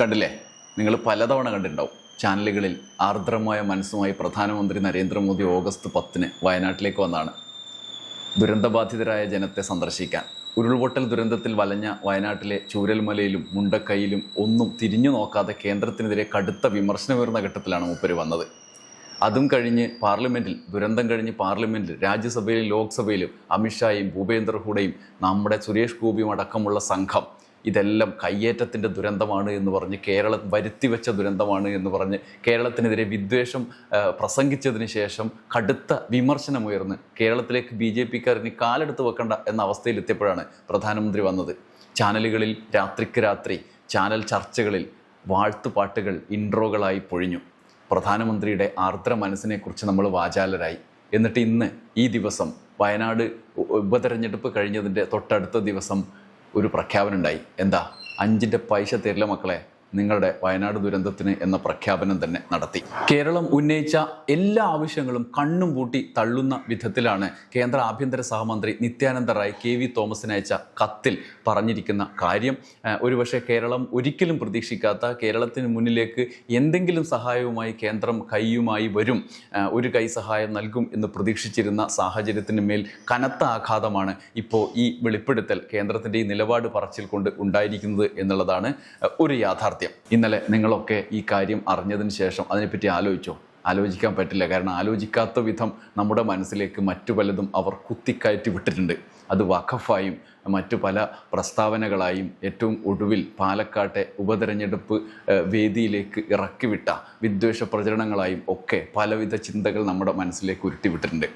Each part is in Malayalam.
കണ്ടില്ലേ? നിങ്ങൾ പലതവണ കണ്ടിട്ടുണ്ടാവും. ചാനലുകളിൽ ആർദ്രമായ മനസ്സുമായി പ്രധാനമന്ത്രി നരേന്ദ്രമോദി ഓഗസ്റ്റ് പത്തിന് വയനാട്ടിലേക്ക് വന്നാണ്. ദുരന്തബാധിതരായ ജനത്തെ സന്ദർശിക്കാൻ. ഉരുൾപൊട്ടൽ ദുരന്തത്തിൽ വലഞ്ഞ വയനാട്ടിലെ ചൂരൽമലയിലും മുണ്ടക്കൈയിലും ഒന്നും തിരിഞ്ഞു നോക്കാതെ കേന്ദ്രത്തിനെതിരെ കടുത്ത വിമർശനമുയർന്ന ഘട്ടത്തിലാണ് മൂപ്പര് വന്നത്. അതും കഴിഞ്ഞ് പാർലമെന്റിൽ ദുരന്തം കഴിഞ്ഞ് പാർലമെന്റിൽ രാജ്യസഭയിലും ലോക്സഭയിലും അമിത്ഷായും ഭൂപേന്ദർ ഹൂഡയും നമ്മുടെ സുരേഷ് ഗോപിയും അടക്കമുള്ള സംഘം ഇതെല്ലാം കയ്യേറ്റത്തിന്റെ ദുരന്തമാണ് എന്ന് പറഞ്ഞ് കേരളം വരുത്തിവെച്ച ദുരന്തമാണ് എന്ന് പറഞ്ഞ് കേരളത്തിനെതിരെ വിദ്വേഷം പ്രസംഗിച്ചതിന് ശേഷം കടുത്ത വിമർശനമുയർന്ന് കേരളത്തിലേക്ക് ബി ജെ പിക്കാരന് കാലെടുത്ത് വെക്കേണ്ട എന്ന അവസ്ഥയിലെത്തിയപ്പോഴാണ് പ്രധാനമന്ത്രി വന്നത്. ചാനലുകളിൽ രാത്രിക്ക് രാത്രി ചാനൽ ചർച്ചകളിൽ വാഴ്ത്തുപാട്ടുകൾ ഇൻട്രോകളായി പൊഴിഞ്ഞു. പ്രധാനമന്ത്രിയുടെ ആർദ്ര മനസ്സിനെക്കുറിച്ച് നമ്മൾ വാചാലരായി. എന്നിട്ട് ഇന്ന് ഈ ദിവസം വയനാട് ഉപതെരഞ്ഞെടുപ്പ് കഴിഞ്ഞതിന്റെ തൊട്ടടുത്ത ദിവസം ഒരു പ്രഖ്യാപനം ഉണ്ടായി. എന്താ? അഞ്ചിന്റെ പൈസ തരില്ല മക്കളെ. നിങ്ങളുടെ വയനാട് ദുരന്തത്തിന് എന്ന പ്രഖ്യാപനം തന്നെ നടത്തി. കേരളം ഉന്നയിച്ച എല്ലാ ആവശ്യങ്ങളും കണ്ണും പൂട്ടി തള്ളുന്ന വിധത്തിലാണ് കേന്ദ്ര ആഭ്യന്തര സഹമന്ത്രി നിത്യാനന്ദ റായ് കെ വി തോമസിന് അയച്ച കത്തിൽ പറഞ്ഞിരിക്കുന്ന കാര്യം. ഒരുപക്ഷെ കേരളം ഒരിക്കലും പ്രതീക്ഷിക്കാത്ത കേരളത്തിന് മുന്നിലേക്ക് എന്തെങ്കിലും സഹായവുമായി കേന്ദ്രം കൈയുമായി വരും. ഒരു കൈ സഹായം നൽകും എന്ന് പ്രതീക്ഷിച്ചിരുന്ന സാഹചര്യത്തിന് മേൽ കനത്ത ആഘാതമാണ് ഇപ്പോൾ ഈ വെളിപ്പെടുത്തൽ കേന്ദ്രത്തിന്റെ ഈ നിലപാട് പറച്ചിൽ കൊണ്ട് ഉണ്ടായിരിക്കുന്നത് എന്നുള്ളതാണ് ഒരു യാഥാർത്ഥ്യം. ഇന്നലെ നിങ്ങളൊക്കെ ഈ കാര്യം അറിഞ്ഞതിന് ശേഷം അതിനെപ്പറ്റി ആലോചിച്ചോ? ആലോചിക്കാൻ പറ്റില്ല. കാരണം ആലോചിക്കാത്ത വിധം നമ്മുടെ മനസ്സിലേക്ക് മറ്റു പലതും അവർ കുത്തിക്കയറ്റി വിട്ടിട്ടുണ്ട്. അത് വഖഫായും മറ്റു പല പ്രസ്താവനകളായും ഏറ്റവും ഒടുവിൽ പാലക്കാട്ടെ ഉപതെരഞ്ഞെടുപ്പ് വേദിയിലേക്ക് ഇറക്കിവിട്ട വിദ്വേഷ പ്രചരണങ്ങളായും ഒക്കെ പലവിധ ചിന്തകൾ നമ്മുടെ മനസ്സിലേക്ക് ഉരുട്ടിവിട്ടിട്ടുണ്ട്.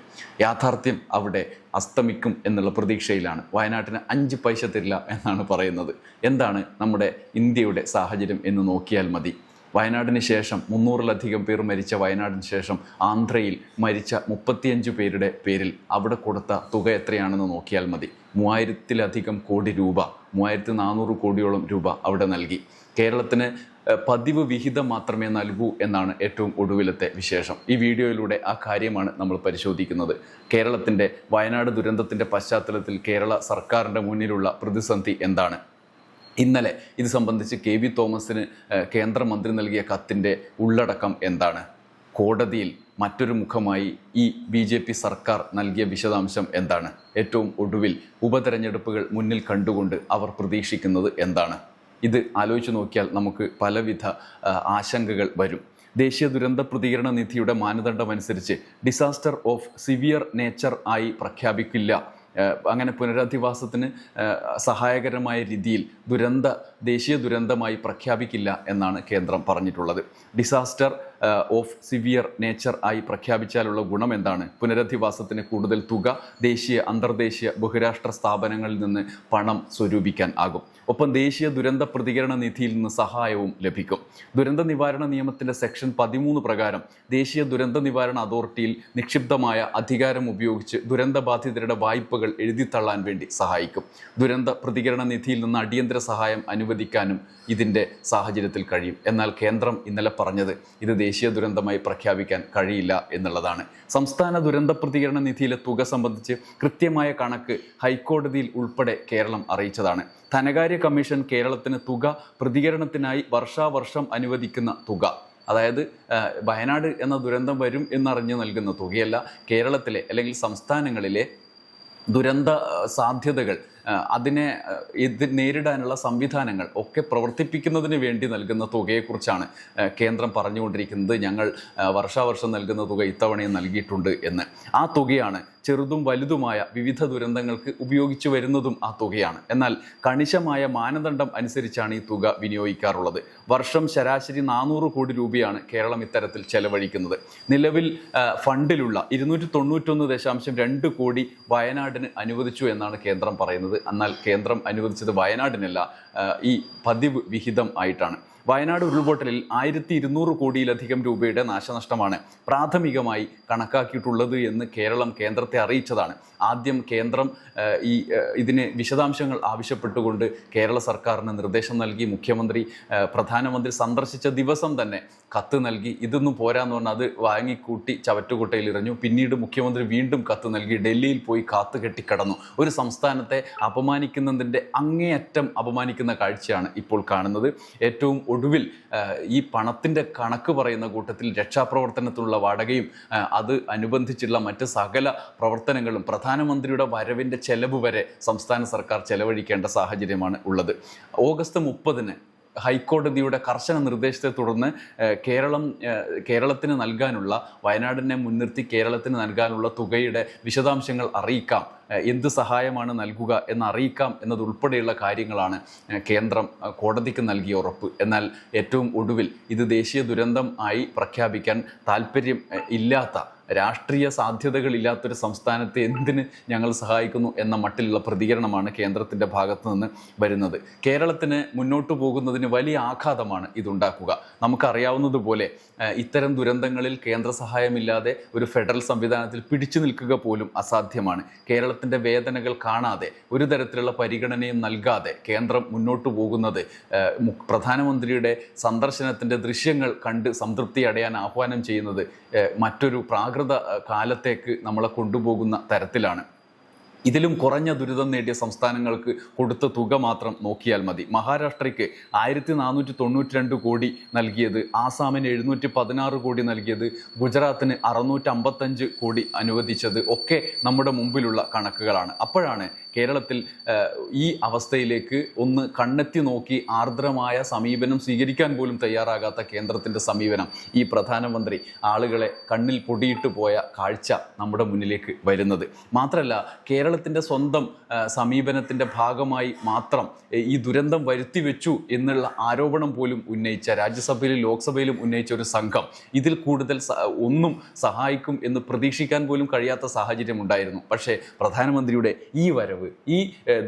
യാഥാർത്ഥ്യം അവിടെ അസ്തമിക്കും എന്നുള്ള പ്രതീക്ഷയിലാണ്. വയനാട്ടിന് അഞ്ച് പൈസ തരില്ല എന്നാണ് പറയുന്നത്. എന്താണ് നമ്മുടെ ഇന്ത്യയുടെ സാഹചര്യം എന്ന് നോക്കിയാൽ മതി. വയനാടിന് ശേഷം മുന്നൂറിലധികം പേർ മരിച്ച വയനാടിന് ശേഷം ആന്ധ്രയിൽ മരിച്ച മുപ്പത്തിയഞ്ച് പേരുടെ പേരിൽ അവിടെ കൊടുത്ത തുക എത്രയാണെന്ന് നോക്കിയാൽ മതി. മൂവായിരത്തിലധികം കോടി രൂപ മൂവായിരത്തി നാനൂറ് കോടിയോളം രൂപ അവിടെ നൽകി. കേരളത്തിന് പതിവ് വിഹിതം മാത്രമേ നൽകൂ എന്നാണ് ഏറ്റവും ഒടുവിലത്തെ വിശേഷം. ഈ വീഡിയോയിലൂടെ ആ കാര്യമാണ് നമ്മൾ പരിശോധിക്കുന്നത്. കേരളത്തിന്റെ വയനാട് ദുരന്തത്തിന്റെ പശ്ചാത്തലത്തിൽ കേരള സർക്കാരിന്റെ മുന്നിലുള്ള പ്രതിസന്ധി എന്താണ്? ഇന്നലെ ഇത് സംബന്ധിച്ച് കെ വി തോമസിന് കേന്ദ്രമന്ത്രി നൽകിയ കത്തിന്റെ ഉള്ളടക്കം എന്താണ്? കോടതിയിൽ മറ്റൊരു മുഖമായി ഈ ബി ജെ പി സർക്കാർ നൽകിയ വിശദാംശം എന്താണ്? ഏറ്റവും ഒടുവിൽ ഉപതെരഞ്ഞെടുപ്പുകൾ മുന്നിൽ കണ്ടുകൊണ്ട് അവർ പ്രതീക്ഷിക്കുന്നത് എന്താണ്? ഇത് ആലോചിച്ച് നോക്കിയാൽ നമുക്ക് പലവിധ ആശങ്കകൾ വരും. ദേശീയ ദുരന്ത പ്രതികരണ നിധിയുടെ മാനദണ്ഡമനുസരിച്ച് ഡിസാസ്റ്റർ ഓഫ് സിവിയർ നേച്ചർ ആയി പ്രഖ്യാപിക്കില്ല അങ്ങനെ പുനരധിവാസത്തിന് സഹായകരമായ രീതിയിൽ ദുരന്ത ദേശീയ ദുരന്തമായി പ്രഖ്യാപിക്കില്ല എന്നാണ് കേന്ദ്രം പറഞ്ഞിട്ടുള്ളത്. ഡിസാസ്റ്റർ ഓഫ് സിവിയർ നേച്ചർ ആയി പ്രഖ്യാപിച്ചാലുള്ള ഗുണം എന്താണ് പുനരധിവാസത്തിന് കൂടുതൽ തുക ദേശീയ അന്തർദേശീയ ബഹുരാഷ്ട്ര സ്ഥാപനങ്ങളിൽ നിന്ന് പണം സ്വരൂപിക്കാൻ ആകും. ഒപ്പം ദേശീയ ദുരന്ത പ്രതികരണ നിധിയിൽ നിന്ന് സഹായവും ലഭിക്കും. ദുരന്ത നിവാരണ നിയമത്തിന്റെ സെക്ഷൻ പതിമൂന്ന് പ്രകാരം ദേശീയ ദുരന്ത നിവാരണ അതോറിറ്റിയിൽ നിക്ഷിപ്തമായ അധികാരം ഉപയോഗിച്ച് ദുരന്തബാധിതരുടെ വായ്പകൾ എഴുതിത്തള്ളാൻ വേണ്ടി സഹായിക്കും. ദുരന്ത പ്രതികരണ നിധിയിൽ നിന്ന് അടിയന്തര സഹായം അനുവദിക്കാനും ഇതിന്റെ സാഹചര്യത്തിൽ കഴിയും. എന്നാൽ കേന്ദ്രം ഇന്നലെ പറഞ്ഞത് ഇത് ദേശീയ ദുരന്തമായി പ്രഖ്യാപിക്കാൻ കഴിയില്ല എന്നുള്ളതാണ്. സംസ്ഥാന ദുരന്ത പ്രതികരണ നിധിയിലെ തുക സംബന്ധിച്ച് കൃത്യമായ കണക്ക് ഹൈക്കോടതിയിൽ ഉൾപ്പെടെ കേരളം അറിയിച്ചതാണ്. ധനകാര്യ കമ്മീഷൻ കേരളത്തിന് തുക പ്രതികരണത്തിനായി വർഷാവർഷം അനുവദിക്കുന്ന തുക. അതായത് വയനാട് എന്ന ദുരന്തം വരും എന്നറിഞ്ഞ് നൽകുന്ന തുകയല്ല കേരളത്തിലെ അല്ലെങ്കിൽ സംസ്ഥാനങ്ങളിലെ ദുരന്ത സാധ്യതകൾ അതിനെ ഇത് നേരിടാനുള്ള സംവിധാനങ്ങൾ ഒക്കെ പ്രവർത്തിപ്പിക്കുന്നതിന് വേണ്ടി നൽകുന്ന തുകയെക്കുറിച്ചാണ് കേന്ദ്രം പറഞ്ഞുകൊണ്ടിരിക്കുന്നത്. ഞങ്ങൾ വർഷാവർഷം നൽകുന്ന തുക ഇത്തവണയും നൽകിയിട്ടുണ്ട് എന്ന്. ആ തുകയാണ് ചെറുതും വലുതുമായ വിവിധ ദുരന്തങ്ങൾക്ക് ഉപയോഗിച്ചു വരുന്നതും ആ തുകയാണ്. എന്നാൽ കണിശമായ മാനദണ്ഡം അനുസരിച്ചാണ് ഈ തുക വിനിയോഗിക്കാറുള്ളത്. വർഷം ശരാശരി നാനൂറ് കോടി രൂപയാണ് കേരളം ഇത്തരത്തിൽ ചെലവഴിക്കുന്നത്. നിലവിൽ ഫണ്ടിലുള്ള ഇരുന്നൂറ്റി തൊണ്ണൂറ്റൊന്ന് ദശാംശം രണ്ട് കോടി വയനാടിന് അനുവദിച്ചു എന്നാണ് കേന്ദ്രം പറയുന്നത്. എന്നാൽ കേന്ദ്രം അനുവദിച്ചത് വയനാടിനല്ല ഈ പതിവ് വിഹിതം ആയിട്ടാണ്. വയനാട് ഉരുൾപൊട്ടലിൽ ആയിരത്തി ഇരുന്നൂറ് കോടിയിലധികം രൂപയുടെ നാശനഷ്ടമാണ് പ്രാഥമികമായി കണക്കാക്കിയിട്ടുള്ളത് എന്ന് കേരളം കേന്ദ്രത്തെ അറിയിച്ചതാണ്. ആദ്യം കേന്ദ്രം ഈ ഇതിന് വിശദാംശങ്ങൾ ആവശ്യപ്പെട്ടുകൊണ്ട് കേരള സർക്കാരിന് നിർദ്ദേശം നൽകി. മുഖ്യമന്ത്രി പ്രധാനമന്ത്രി സന്ദർശിച്ച ദിവസം തന്നെ കത്ത് നൽകി. ഇതൊന്നും പോരാന്ന് പറഞ്ഞാൽ അത് വാങ്ങിക്കൂട്ടി ചവറ്റുകുട്ടയിൽ ഇറഞ്ഞു പിന്നീട് മുഖ്യമന്ത്രി വീണ്ടും കത്ത് നൽകി. ഡൽഹിയിൽ പോയി കാത്തു കെട്ടിക്കടന്നു. ഒരു സംസ്ഥാനത്തെ അപമാനിക്കുന്നതിന്റെ അങ്ങേയറ്റം അപമാനിക്കുന്ന കാഴ്ചയാണ് ഇപ്പോൾ കാണുന്നത്. ഏറ്റവും ഒടുവിൽ ഈ പണത്തിന്റെ കണക്ക് പറയുന്ന കൂട്ടത്തിൽ രക്ഷാപ്രവർത്തനത്തിനുള്ള വാടകയും അത് അനുബന്ധിച്ചുള്ള മറ്റ് സകല പ്രവർത്തനങ്ങളും പ്രധാനമന്ത്രിയുടെ വരവിന്റെ ചെലവ് വരെ സംസ്ഥാന സർക്കാർ ചെലവഴിക്കേണ്ട സാഹചര്യമാണ് ഉള്ളത്. ഓഗസ്റ്റ് മുപ്പതിന് ഹൈക്കോടതിയുടെ കർശന നിർദ്ദേശത്തെ തുടർന്ന് കേരളം കേരളത്തിന് നൽകാനുള്ള വയനാടിനെ മുൻനിർത്തി കേരളത്തിന് നൽകാനുള്ള തുകയുടെ വിശദാംശങ്ങൾ അറിയിക്കാം. എന്ത് സഹായമാണ് നൽകുക എന്ന് അറിയിക്കാം എന്നതുൾപ്പെടെയുള്ള കാര്യങ്ങളാണ് കേന്ദ്രം കോടതിക്ക് നൽകിയ ഉറപ്പ്. എന്നാൽ ഏറ്റവും ഒടുവിൽ ഇത് ദേശീയ ദുരന്തം ആയി പ്രഖ്യാപിക്കാൻ താല്പര്യം ഇല്ലാത്ത രാഷ്ട്രീയ സാധ്യതകളില്ലാത്തൊരു സംസ്ഥാനത്തെ എന്തിന് ഞങ്ങൾ സഹായിക്കുന്നു എന്ന മട്ടിലുള്ള പ്രതികരണമാണ് കേന്ദ്രത്തിന്റെ ഭാഗത്തു നിന്ന് വരുന്നത്. കേരളത്തിന് മുന്നോട്ട് പോകുന്നതിന് വലിയ ആഘാതമാണ് ഇതുണ്ടാക്കുക. നമുക്കറിയാവുന്നതുപോലെ ഇത്തരം ദുരന്തങ്ങളിൽ കേന്ദ്ര സഹായമില്ലാതെ ഒരു ഫെഡറൽ സംവിധാനത്തിൽ പിടിച്ചു നിൽക്കുക പോലും അസാധ്യമാണ്. കേരളത്തിന്റെ വേദനകൾ കാണാതെ ഒരു തരത്തിലുള്ള പരിഗണനയും നൽകാതെ കേന്ദ്രം മുന്നോട്ട് പോകുന്നത് പ്രധാനമന്ത്രിയുടെ സന്ദർശനത്തിന്റെ ദൃശ്യങ്ങൾ കണ്ട് സംതൃപ്തി അടയാൻ ആഹ്വാനം ചെയ്യുന്നത് മറ്റൊരു പ്രാകൃത ഏഹ്, കാലത്തേക്ക് നമ്മളെ കൊണ്ടുപോകുന്ന തരത്തിലാണ്. ഇതിലും കുറഞ്ഞ ദുരിതം നേടിയ സംസ്ഥാനങ്ങൾക്ക് കൊടുത്ത തുക മാത്രം നോക്കിയാൽ മതി. മഹാരാഷ്ട്രയ്ക്ക് ആയിരത്തി നാനൂറ്റി തൊണ്ണൂറ്റി രണ്ട് കോടി നൽകിയത് ആസാമിന് എഴുന്നൂറ്റി പതിനാറ് കോടി നൽകിയത് ഗുജറാത്തിന് അറുന്നൂറ്റി അമ്പത്തഞ്ച് കോടി അനുവദിച്ചത് ഒക്കെ നമ്മുടെ മുമ്പിലുള്ള കണക്കുകളാണ്. അപ്പോഴാണ് കേരളത്തിൽ ഈ അവസ്ഥയിലേക്ക് ഒന്ന് കണ്ണെത്തി നോക്കി ആർദ്രമായ സമീപനം സ്വീകരിക്കാൻ പോലും തയ്യാറാകാത്ത കേന്ദ്രത്തിന്റെ സമീപനം ഈ പ്രധാനമന്ത്രി ആളുകളെ കണ്ണിൽ പൊടിയിട്ട് പോയ കാഴ്ച നമ്മുടെ മുന്നിലേക്ക് വരുന്നത്. മാത്രമല്ല കേരളത്തിന്റെ സ്വന്തം സമീപനത്തിന്റെ ഭാഗമായി മാത്രം ഈ ദുരന്തം വരുത്തി വെച്ചു എന്നുള്ള ആരോപണം പോലും ഉന്നയിച്ച രാജ്യസഭയിലും ലോക്സഭയിലും ഉന്നയിച്ച ഒരു സംഘം ഇതിൽ കൂടുതൽ ഒന്നും സഹായിക്കും എന്ന് പ്രതീക്ഷിക്കാൻ പോലും കഴിയാത്ത സാഹചര്യം ഉണ്ടായിരുന്നു. പക്ഷേ പ്രധാനമന്ത്രിയുടെ ഈ വരവ് ഈ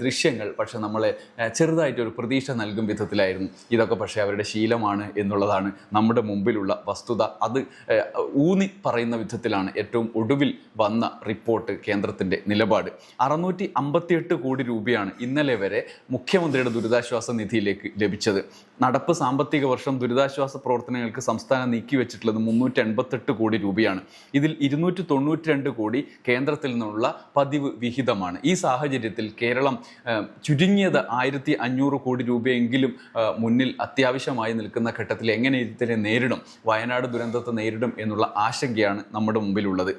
ദൃശ്യങ്ങൾ പക്ഷേ നമ്മളെ ചെറുതായിട്ടൊരു പ്രതീക്ഷ നൽകും വിധത്തിലായിരുന്നു. ഇതൊക്കെ പക്ഷേ അവരുടെ ശീലമാണ് എന്നുള്ളതാണ് നമ്മുടെ മുമ്പിലുള്ള വസ്തുത. അത് ഊന്നി പറയുന്ന വിധത്തിലാണ് ഏറ്റവും ഒടുവിൽ വന്ന റിപ്പോർട്ട് കേന്ദ്രത്തിന്റെ നിലപാട്. അറുന്നൂറ്റി അമ്പത്തിയെട്ട് കോടി രൂപയാണ് ഇന്നലെ വരെ മുഖ്യമന്ത്രിയുടെ ദുരിതാശ്വാസ നിധിയിലേക്ക് ലഭിച്ചത്. നടപ്പ് സാമ്പത്തിക വർഷം ദുരിതാശ്വാസ പ്രവർത്തനങ്ങൾക്ക് സംസ്ഥാനം നീക്കിവെച്ചിട്ടുള്ളത് മുന്നൂറ്റി എൺപത്തെട്ട് കോടി രൂപയാണ്. ഇതിൽ ഇരുന്നൂറ്റി തൊണ്ണൂറ്റി രണ്ട് കോടി കേന്ദ്രത്തിൽ നിന്നുള്ള പതിവ് വിഹിതമാണ്. ഈ സാഹചര്യത്തിൽ കേരളം ചുരുങ്ങിയത് ആയിരത്തി അഞ്ഞൂറ് കോടി രൂപയെങ്കിലും മുന്നിൽ അത്യാവശ്യമായി നിൽക്കുന്ന ഘട്ടത്തിൽ എങ്ങനെ ഇതിനെ നേരിടും? വയനാട് ദുരന്തത്തെ നേരിടും എന്നുള്ള ആശങ്കയാണ് നമ്മുടെ മുമ്പിലുള്ളത്.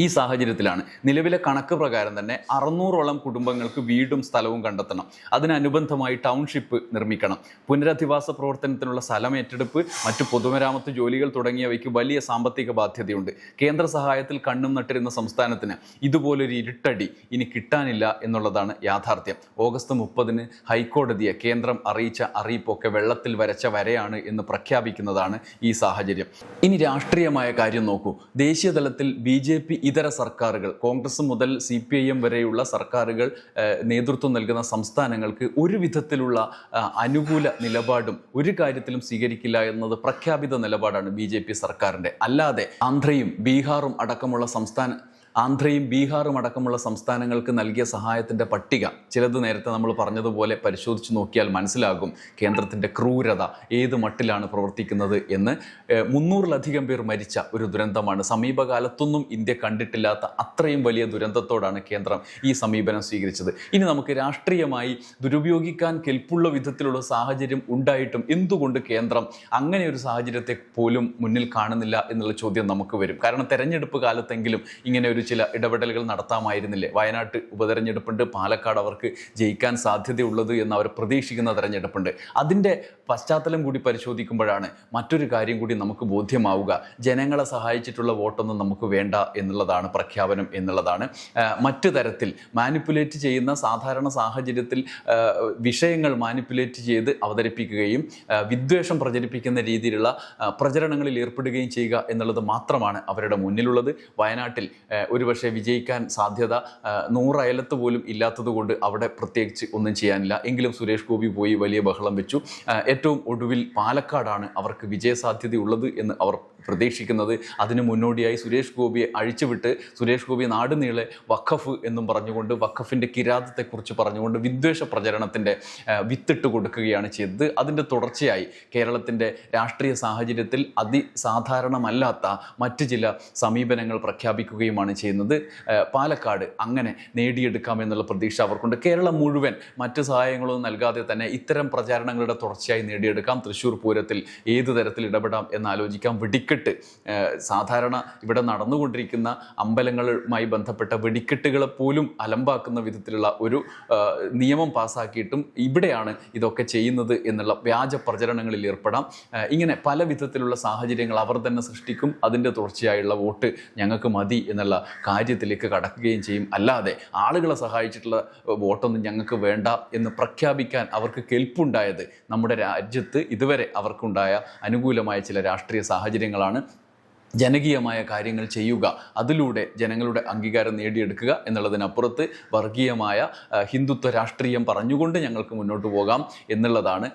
ഈ സാഹചര്യത്തിലാണ്. നിലവിലെ കണക്ക് പ്രകാരം തന്നെ അറുന്നൂറോളം കുടുംബങ്ങൾക്ക് വീടും സ്ഥലവും കണ്ടെത്തണം. അതിനനുബന്ധമായി ടൗൺഷിപ്പ് നിർമ്മിക്കണം. പുനരധിവാസ പ്രവർത്തനത്തിനുള്ള സ്ഥലം ഏറ്റെടുപ്പ് മറ്റു പൊതുമരാമത്ത് ജോലികൾ തുടങ്ങിയവയ്ക്ക് വലിയ സാമ്പത്തിക ബാധ്യതയുണ്ട്. കേന്ദ്ര സഹായത്തിൽ കണ്ണും നട്ടിരുന്ന സംസ്ഥാനത്തിന് ഇതുപോലൊരു ഇരുട്ടടി ഇനി കിട്ടാനില്ല എന്നുള്ളതാണ് യാഥാർത്ഥ്യം. ഓഗസ്റ്റ് മുപ്പതിന് ഹൈക്കോടതിയെ കേന്ദ്രം അറിയിച്ച അറിയിപ്പൊക്കെ വെള്ളത്തിൽ വരച്ച വരെയാണ് എന്ന് പ്രഖ്യാപിക്കുന്നതാണ് ഈ സാഹചര്യം. ഇനി രാഷ്ട്രീയമായ കാര്യം നോക്കൂ. ദേശീയ തലത്തിൽ ബി ജെ പി ഇതര സർക്കാരുകൾ കോൺഗ്രസ് മുതൽ സി പി ഐ എം വരെയുള്ള സർക്കാരുകൾ നേതൃത്വം നൽകുന്ന സംസ്ഥാനങ്ങൾക്ക് ഒരു വിധത്തിലുള്ള അനുകൂല നിലപാടും ഒരു കാര്യത്തിലും സ്വീകരിക്കില്ല എന്നത് പ്രഖ്യാപിത നിലപാടാണ് ബി സർക്കാരിന്റെ. അല്ലാതെ ആന്ധ്രയും ബീഹാറും അടക്കമുള്ള സംസ്ഥാന ആന്ധ്രയും ബീഹാറും അടക്കമുള്ള സംസ്ഥാനങ്ങൾക്ക് നൽകിയ സഹായത്തിന്റെ പട്ടിക. ചിലത് നേരത്തെ നമ്മൾ പറഞ്ഞതുപോലെ പരിശോധിച്ച് നോക്കിയാൽ മനസ്സിലാകും കേന്ദ്രത്തിന്റെ ക്രൂരത ഏത് മട്ടിലാണ് പ്രവർത്തിക്കുന്നത് എന്ന്. മുന്നൂറിലധികം പേർ മരിച്ച ഒരു ദുരന്തമാണ്. സമീപകാലത്തൊന്നും ഇന്ത്യ കണ്ടിട്ടില്ലാത്ത അത്രയും വലിയ ദുരന്തത്തോടാണ് കേന്ദ്രം ഈ സമീപനം സ്വീകരിച്ചത്. ഇനി നമുക്ക് രാഷ്ട്രീയമായി ദുരുപയോഗിക്കാൻ കെൽപ്പുള്ള വിധത്തിലുള്ള സാഹചര്യം ഉണ്ടായിട്ടും എന്തുകൊണ്ട് കേന്ദ്രം അങ്ങനെ ഒരു സാഹചര്യത്തെ പോലും മുന്നിൽ കാണുന്നില്ല എന്നുള്ള ചോദ്യം നമുക്ക് വരും. കാരണം തെരഞ്ഞെടുപ്പ് കാലത്തെങ്കിലും ഇങ്ങനെ ഒരു ചില ഇടപെടലുകൾ നടത്താമായിരുന്നില്ലേ? വയനാട്ട് ഉപതെരഞ്ഞെടുപ്പുണ്ട്. പാലക്കാട് അവർക്ക് ജയിക്കാൻ സാധ്യതയുള്ളത് എന്ന് അവർ പ്രതീക്ഷിക്കുന്ന തെരഞ്ഞെടുപ്പുണ്ട്. അതിന്റെ പശ്ചാത്തലം കൂടി പരിശോധിക്കുമ്പോഴാണ് മറ്റൊരു കാര്യം കൂടി നമുക്ക് ബോധ്യമാവുക. ജനങ്ങളെ സഹായിച്ചിട്ടുള്ള വോട്ടൊന്നും നമുക്ക് വേണ്ട എന്നുള്ളതാണ് പ്രഖ്യാപനം എന്നുള്ളതാണ്. മറ്റ് തരത്തിൽ മാനിപ്പുലേറ്റ് ചെയ്യുന്ന സാധാരണ സാഹചര്യത്തിൽ വിഷയങ്ങൾ മാനിപ്പുലേറ്റ് ചെയ്ത് അവതരിപ്പിക്കുകയും വിദ്വേഷം പ്രചരിപ്പിക്കുന്ന രീതിയിലുള്ള പ്രചരണങ്ങളിൽ ഏർപ്പെടുകയും ചെയ്യുക എന്നുള്ളത് മാത്രമാണ് അവരുടെ മുന്നിലുള്ളത്. വയനാട്ടിൽ ഒരുപക്ഷെ വിജയിക്കാൻ സാധ്യത നൂറയലത്ത് പോലും ഇല്ലാത്തതുകൊണ്ട് അവിടെ പ്രത്യേകിച്ച് ഒന്നും ചെയ്യാനില്ല. എങ്കിലും സുരേഷ് ഗോപി പോയി വലിയ ബഹളം വെച്ചു. ഏറ്റവും ഒടുവിൽ പാലക്കാടാണ് അവർക്ക് വിജയസാധ്യതയുള്ളത് എന്ന് അവർ പ്രതീക്ഷിക്കുന്നത്. അതിന് മുന്നോടിയായി സുരേഷ് ഗോപിയെ അഴിച്ചുവിട്ട് സുരേഷ് ഗോപി നാടുനീളെ വഖഫ് എന്നും പറഞ്ഞുകൊണ്ട് വഖഫിന്റെ കിരാതത്തെക്കുറിച്ച് പറഞ്ഞുകൊണ്ട് വിദ്വേഷ പ്രചരണത്തിന്റെ വിത്തിട്ട് കൊടുക്കുകയാണ് ചെയ്തത്. അതിന്റെ തുടർച്ചയായി കേരളത്തിന്റെ രാഷ്ട്രീയ സാഹചര്യത്തിൽ അതിസാധാരണമല്ലാത്ത മറ്റ് ചില സമീപനങ്ങൾ പ്രഖ്യാപിക്കുകയുമാണ് ചെയ്യുന്നത്. പാലക്കാട് അങ്ങനെ നേടിയെടുക്കാമെന്നുള്ള പ്രതീക്ഷ അവർക്കുണ്ട്. കേരളം മുഴുവൻ മറ്റ് സഹായങ്ങളൊന്നും നൽകാതെ തന്നെ ഇത്തരം പ്രചാരണങ്ങളുടെ തുടർച്ചയായി നേടിയെടുക്കാം. തൃശ്ശൂർ പൂരത്തിൽ ഏത് തരത്തിൽ ഇടപെടാം എന്നാലോചിക്കാം വെടിക്കെട്ട്. സാധാരണ ഇവിടെ നടന്നുകൊണ്ടിരിക്കുന്ന അമ്പലങ്ങളുമായി ബന്ധപ്പെട്ട വെടിക്കെട്ടുകളെ പോലും അലമ്പാക്കുന്ന വിധത്തിലുള്ള ഒരു നിയമം പാസ്സാക്കിയിട്ടും ഇവിടെയാണ് ഇതൊക്കെ ചെയ്യുന്നത് എന്നുള്ള വ്യാജ പ്രചരണങ്ങളിൽ ഏർപ്പെടാം. ഇങ്ങനെ പല വിധത്തിലുള്ള സാഹചര്യങ്ങൾ അവർ തന്നെ സൃഷ്ടിക്കും. അതിന്റെ തുടർച്ചയായുള്ള വോട്ട് ഞങ്ങൾക്ക് മതി എന്നുള്ള കാര്യത്തിലേക്ക് കടക്കുകയും ചെയ്യും. അല്ലാതെ ആളുകളെ സഹായിച്ചിട്ടുള്ള വോട്ടൊന്നും ഞങ്ങൾക്ക് വേണ്ട എന്ന് പ്രഖ്യാപിക്കാൻ അവർക്ക് കെൽപ്പുണ്ടായത് നമ്മുടെ രാജ്യത്ത് ഇതുവരെ അവർക്കുണ്ടായ അനുകൂലമായ ചില രാഷ്ട്രീയ സാഹചര്യങ്ങളാണ് ജനകീയമായ കാര്യങ്ങൾ ചെയ്യുക അതിലൂടെ ജനങ്ങളുടെ അംഗീകാരം നേടിയെടുക്കുക എന്നുള്ളതിനപ്പുറത്ത് വർഗീയമായ ഹിന്ദുത്വ രാഷ്ട്രീയം പറഞ്ഞുകൊണ്ട് ഞങ്ങൾക്ക് മുന്നോട്ട് പോകാം എന്നുള്ളതാണ്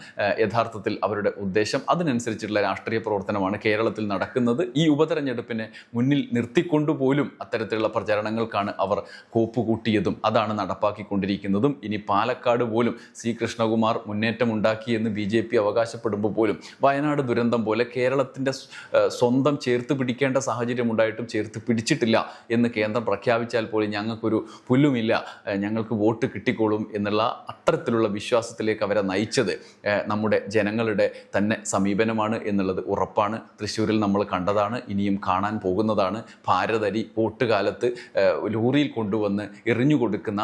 യഥാർത്ഥത്തിൽ അവരുടെ ഉദ്ദേശം. അതിനനുസരിച്ചുള്ള രാഷ്ട്രീയ പ്രവർത്തനമാണ് കേരളത്തിൽ നടക്കുന്നത്. ഈ ഉപതെരഞ്ഞെടുപ്പിനെ മുന്നിൽ നിർത്തിക്കൊണ്ടുപോലും അത്തരത്തിലുള്ള പ്രചരണങ്ങൾക്കാണ് അവർ കോപ്പുകൂട്ടിയതും അതാണ് നടപ്പാക്കിക്കൊണ്ടിരിക്കുന്നതും. ഇനി പാലക്കാട് പോലും സി കൃഷ്ണകുമാർ മുന്നേറ്റം ഉണ്ടാക്കിയെന്ന് ബി അവകാശപ്പെടുമ്പോൾ പോലും വയനാട് ദുരന്തം പോലെ കേരളത്തിന്റെ സ്വന്തം ചേർത്ത് പിടിക്കേണ്ട സാഹചര്യം ഉണ്ടായിട്ടും ചേർത്ത് പിടിച്ചിട്ടില്ല എന്ന് കേന്ദ്രം പ്രഖ്യാപിച്ചാൽ പോലും ഞങ്ങൾക്കൊരു പുല്ലുമില്ല. ഞങ്ങൾക്ക് വോട്ട് കിട്ടിക്കോളും എന്നുള്ള അത്തരത്തിലുള്ള വിശ്വാസത്തിലേക്ക് അവരെ നയിച്ചത് നമ്മുടെ ജനങ്ങളുടെ തന്നെ സമീപനമാണ് എന്നുള്ളത് ഉറപ്പാണ്. തൃശ്ശൂരിൽ നമ്മൾ കണ്ടതാണ് ഇനിയും കാണാൻ പോകുന്നതാണ്. ഭാരതരി വോട്ട് കാലത്ത് ലോറിയിൽ കൊണ്ടുവന്ന് എറിഞ്ഞു കൊടുക്കുന്ന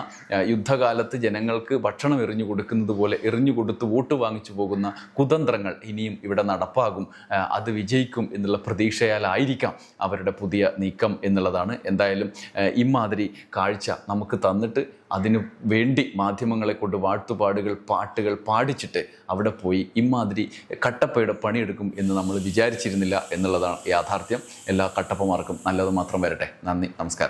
യുദ്ധകാലത്ത് ജനങ്ങൾക്ക് ഭക്ഷണം എറിഞ്ഞു കൊടുക്കുന്നത് പോലെ എറിഞ്ഞു കൊടുത്ത് വോട്ട് വാങ്ങിച്ചു പോകുന്ന കുതന്ത്രങ്ങൾ ഇനിയും ഇവിടെ നടപ്പാകും അത് വിജയിക്കും എന്നുള്ള പ്രതീക്ഷയാലായിരിക്കാം. അവരുടെ പുതിയ നീക്കം എന്നുള്ളതാണ്. എന്തായാലും ഇമാതിരി കാഴ്ച നമുക്ക് തന്നിട്ട് അതിനു വേണ്ടി മാധ്യമങ്ങളെ കൊണ്ട് വാഴ്ത്തുപാടുകൾ പാട്ടുകൾ പാടിച്ചിട്ട് അവിടെ പോയി ഇമാതിരി കട്ടപ്പയുടെ പണിയെടുക്കും എന്ന് നമ്മൾ വിചാരിച്ചിരുന്നില്ല എന്നുള്ളതാണ് യാഥാർത്ഥ്യം. എല്ലാ കട്ടപ്പമാർക്കും നല്ലത് മാത്രം വരട്ടെ. നന്ദി നമസ്കാരം.